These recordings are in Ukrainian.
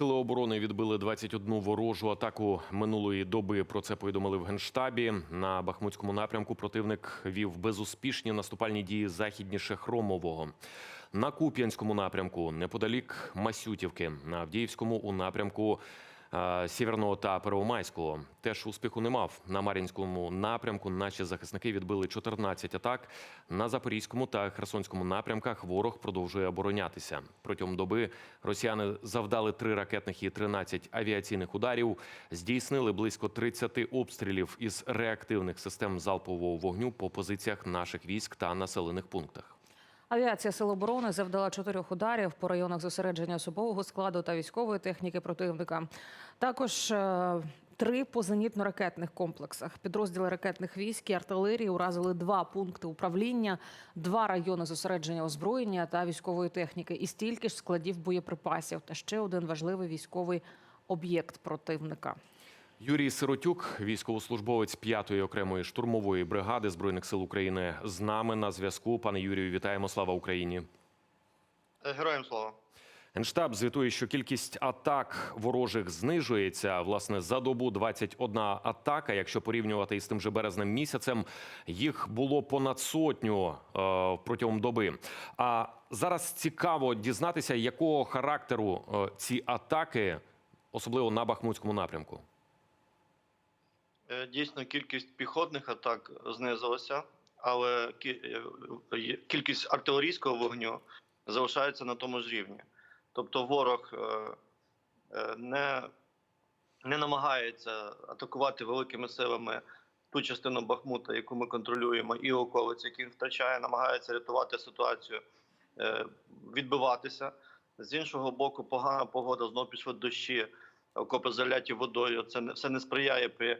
Сили оборони відбили 21 ворожу атаку минулої доби. Про це повідомили в генштабі. На Бахмутському напрямку противник вів безуспішні наступальні дії західніше Хромового. На Куп'янському напрямку неподалік Масютівки, на Авдіївському у напрямку Сєвєрного та Первомайського. Теж успіху не мав. На Мар'їнському напрямку наші захисники відбили 14 атак. На Запорізькому та Херсонському напрямках ворог продовжує оборонятися. Протягом доби росіяни завдали три ракетних і 13 авіаційних ударів, здійснили близько 30 обстрілів із реактивних систем залпового вогню по позиціях наших військ та населених пунктах. Авіація Сил оборони завдала чотирьох ударів по районах зосередження особового складу та військової техніки противника. Також е, три по зенітно-ракетних комплексах. Підрозділи ракетних військ і артилерії уразили два пункти управління, два райони зосередження озброєння та військової техніки, і стільки ж складів боєприпасів та ще один важливий військовий об'єкт противника. Юрій Сиротюк, військовослужбовець 5-ї окремої штурмової бригади збройних сил України, з нами на зв'язку. Пане Юрію, вітаємо! Слава Україні! Е, Героям слава. Генштаб звітує, що кількість атак ворожих знижується. Власне, за добу 21 атака. Якщо порівнювати із тим же березнем місяцем, їх було понад сотню е, протягом доби. А зараз цікаво дізнатися, якого характеру е, ці атаки, особливо на Бахмутському напрямку. Е, Дійсно, кількість піхотних атак знизилася, але е, є- кількість артилерійського вогню залишається на тому ж рівні. Тобто ворог е, е, не, не намагається атакувати великими силами ту частину Бахмута, яку ми контролюємо, і околиці, які втрачає, намагається рятувати ситуацію, е, відбиватися. З іншого боку, погана погода, знову пішли дощі, окопи заляті водою. Це все не сприяє при е,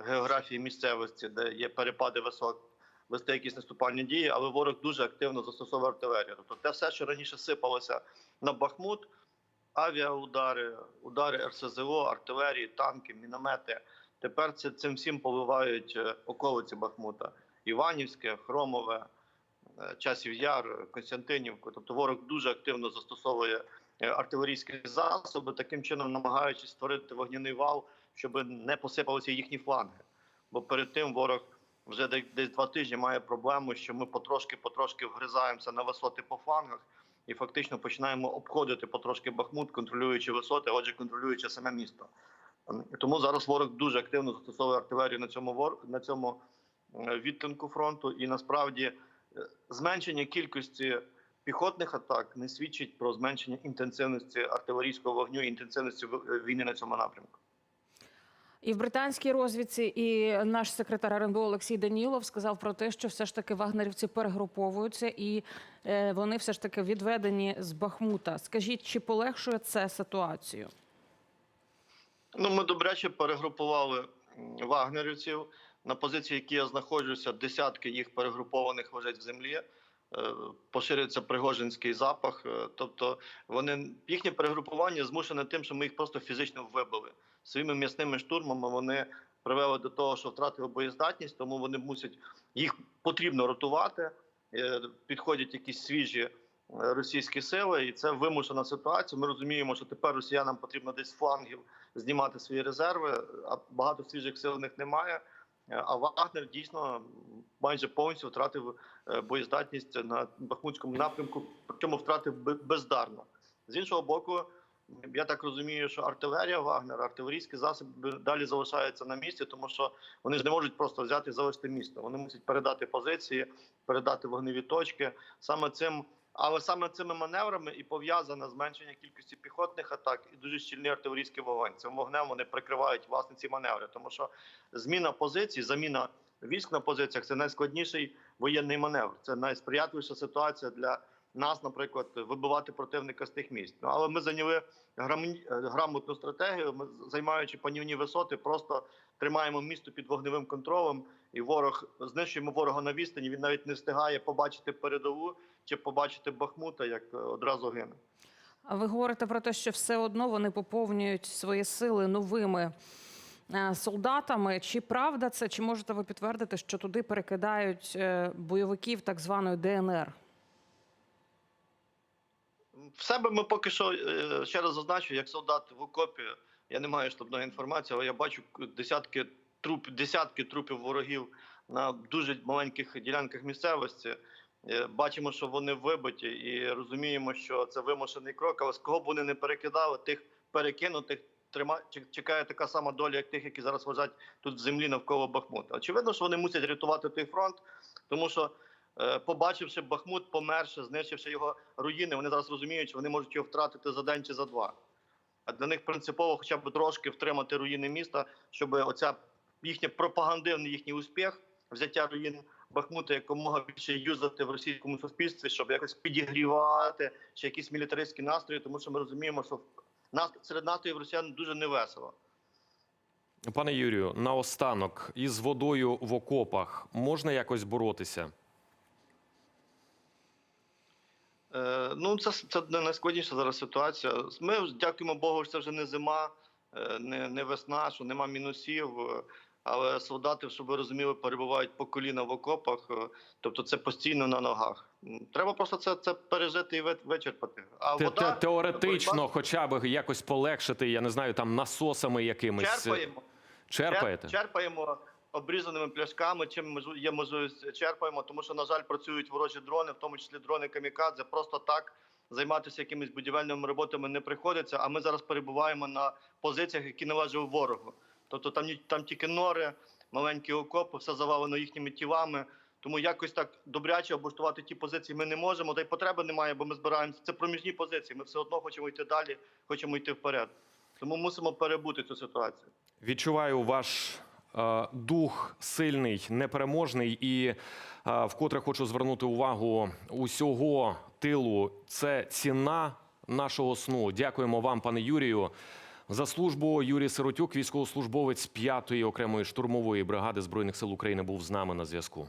географії місцевості, де є перепади висот, вести якісь наступальні дії, але ворог дуже активно застосовує артилерію. Тобто те все, що раніше сипалося на Бахмут, авіаудари, удари РСЗО, артилерії, танки, міномети. Тепер це, цим всім поливають е, околиці Бахмута. Іванівське, Хромове, е, Часів Яр, Константинівку. Тобто ворог дуже активно застосовує е, артилерійські засоби, таким чином намагаючись створити вогняний вал, щоб не посипалися їхні фланги. Бо перед тим ворог вже де- десь два тижні має проблему, що ми потрошки-потрошки вгризаємося на висоти по флангах і фактично починаємо обходити потрошки Бахмут, контролюючи висоти, отже, контролюючи саме місто. Ем, Тому зараз ворог дуже активно застосовує артилерію на цьому вор... на цьому е, відтинку фронту, і насправді е, зменшення кількості піхотних атак не свідчить про зменшення інтенсивності артилерійського вогню і інтенсивності е, війни на цьому напрямку. І в британській розвідці, і наш секретар РНБО Олексій Данілов сказав про те, що все ж таки вагнерівці перегруповуються і е, вони все ж таки відведені з Бахмута. Скажіть, чи полегшує це ситуацію? Ну, ми добряче перегрупували вагнерівців. На позиції, які я знаходжуся, десятки їх перегрупованих лежать в землі. Е, Поширюється пригожинський запах. Е, Тобто вони їхнє перегрупування змушене тим, що ми їх просто фізично вибили. Своїми м'ясними штурмами вони привели до того, що втратили боєздатність, тому вони мусять їх потрібно ротувати. Е, Підходять якісь свіжі російські сили, і це вимушена ситуація. Ми розуміємо, що тепер росіянам потрібно десь флангів знімати свої резерви, а багато свіжих сил в них немає. Е, А Вагнер дійсно майже повністю втратив е, боєздатність на Бахмутському напрямку, причому втратив бе- бездарно. З іншого боку, я так розумію, що артилерія Вагнера, артилерійські засоби далі залишаються на місці, тому що вони ж не можуть просто взяти і залишити місто. Вони мусять передати позиції, передати вогневі точки. Саме цим, але саме цими маневрами і пов'язане зменшення кількості піхотних атак і дуже щільний артилерійський вогонь. Цим вогнем вони прикривають власне ці маневри, тому що зміна позицій, заміна військ на позиціях це найскладніший воєнний маневр. Це найсприятливіша ситуація для нас, наприклад, вибивати противника з тих місць. Ну, але ми зайняли грам- грамотну стратегію. Ми займаючи панівні висоти, просто тримаємо місто під вогневим контролем, і ворог знищуємо ворога на відстані. Він навіть не встигає побачити передову чи побачити Бахмута, як е, одразу гине. А ви говорите про те, що все одно вони поповнюють свої сили новими е, солдатами. Чи правда це? Чи можете ви підтвердити, що туди перекидають е, бойовиків так званої ДНР? В себе ми поки що ще раз зазначу, як солдат в окопі. Я не маю штабної інформації, але я бачу десятки труп, десятки трупів ворогів на дуже маленьких ділянках місцевості. Е, Бачимо, що вони вибиті, і розуміємо, що це вимушений крок. Але з кого б вони не перекидали, тих перекинутих трима чекає така сама доля, як тих, які зараз лежать тут в землі навколо Бахмута. Очевидно, що вони мусять рятувати той фронт, тому що. е, Побачивши Бахмут, померши, знищивши його руїни, вони зараз розуміють, що вони можуть його втратити за день чи за два. А для них принципово хоча б трошки втримати руїни міста, щоб оця їхній пропагандивний їхній успіх, взяття руїн Бахмута якомога більше юзати в російському суспільстві, щоб якось підігрівати ще якісь мілітаристські настрої, тому що ми розуміємо, що нас серед настроїв росіян дуже невесело. Пане Юрію, наостанок із водою в окопах можна якось боротися? Е, ну, це, це найскладніша зараз ситуація. Ми дякуємо Богу, що це вже не зима, е, не, не весна, що нема мінусів. Е, Але солдати, щоб ви розуміли, перебувають по коліна в окопах, е, тобто це постійно на ногах. Треба просто це, це пережити і ви- вичерпати. А Те- вода те- Теоретично, хоча б якось полегшити, я не знаю, там насосами якимись. черпаємо. Черпаєте? Черпаємо обрізаними пляшками, чим є можливість черпаємо, тому що, на жаль, працюють ворожі дрони, в тому числі дрони камікадзе. Просто так займатися якимись будівельними роботами не приходиться. А ми зараз перебуваємо на позиціях, які належать ворогу. Тобто там там тільки нори, маленькі окопи, все завалено їхніми тілами. Тому якось так добряче облаштувати ті позиції ми не можемо. Та й потреби немає, бо ми збираємося. Це проміжні позиції. Ми все одно хочемо йти далі, хочемо йти вперед. Тому мусимо перебути цю ситуацію. Відчуваю ваш е, дух сильний, непереможний, і е, вкотре хочу звернути увагу усього тилу. Це ціна нашого сну. Дякуємо вам, пане Юрію. За службу Юрій Сиротюк, військовослужбовець 5-ї окремої штурмової бригади збройних сил України, був з нами на зв'язку.